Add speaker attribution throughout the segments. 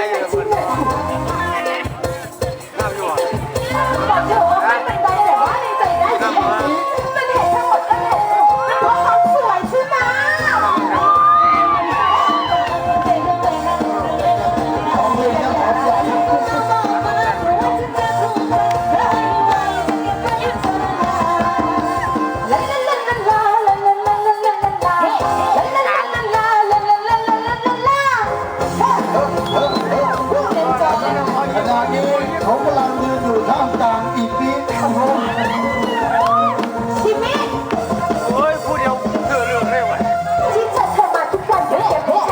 Speaker 1: praia, mano.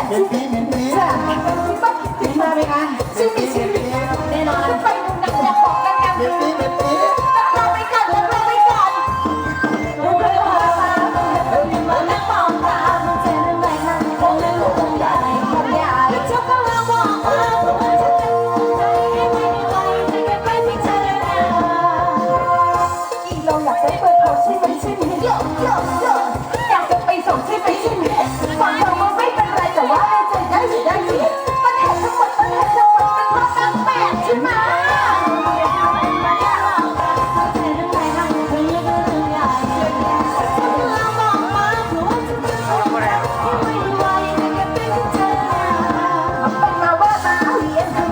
Speaker 1: เด็ดปีเด็ด
Speaker 2: ปีจ้ะ
Speaker 1: ปีหน้าไหมคะชื่อมีชื่อมีแน่นอนไปดูนักแสดงของกันกันเด็ดปีเด็
Speaker 2: ดปี
Speaker 1: เราไปก่อนเราไปก่อนเราไปก่อนเราไปก่อนนักป
Speaker 3: องตาเจนแรงนั่งคงลืมคงใหญ่
Speaker 1: คงใหญ่เจ้าก็มาบอก
Speaker 3: ว่า
Speaker 1: เราอยากได้เปิดโพสที่มันชื่อนี้เยอะ Deus.